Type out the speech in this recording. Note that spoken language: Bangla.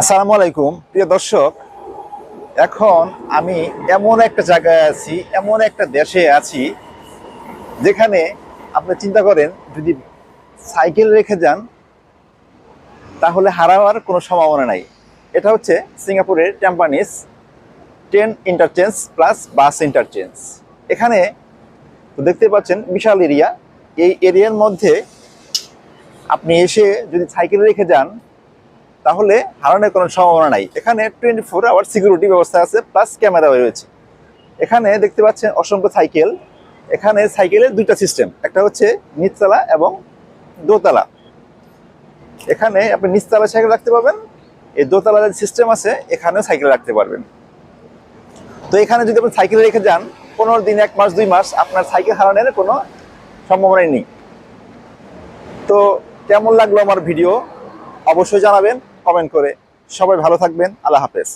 আসসালামু আলাইকুম, প্রিয় দর্শক। এখন আমি এমন একটা জায়গায় আছি, এমন একটা দেশে আছি, যেখানে আপনি চিন্তা করেন, যদি সাইকেল রেখে যান, তাহলে হারাবার কোনো সম্ভাবনা নাই। এটা হচ্ছে সিঙ্গাপুরের Tampines train interchange plus bus interchange এখানে দেখতে পাচ্ছেন বিশাল এরিয়া এই এরিয়ার মধ্যে আপনি এসে যদি সাইকেল রেখে যান তাহলে হারানোর কোনো সম্ভাবনা নাই। এখানে টোয়েন্টি ফোর আওয়ার সিকিউরিটি ব্যবস্থা আছে প্লাস ক্যামেরা রয়েছে। এখানে দেখতে পাচ্ছেন অসংখ্য সাইকেল এখানে সাইকেলের দুইটা সিস্টেম একটা হচ্ছে নিচতলা এবং দোতলা। এখানে আপনি নিচতলা সাইকেল রাখতে পারবেন, এই দোতলা যে সিস্টেম আছে, এখানেও সাইকেল রাখতে পারবেন। তো এখানে যদি আপনি সাইকেল রেখে যান, পনেরো দিন, এক মাস, দুই মাস, আপনার সাইকেল হারানোর কোনো সম্ভাবনাই নেই। তো কেমন লাগল আমার ভিডিও অবশ্যই জানাবেন। কমেন্ট করে। সবাই ভালো থাকবেন। আল্লাহ হাফেজ।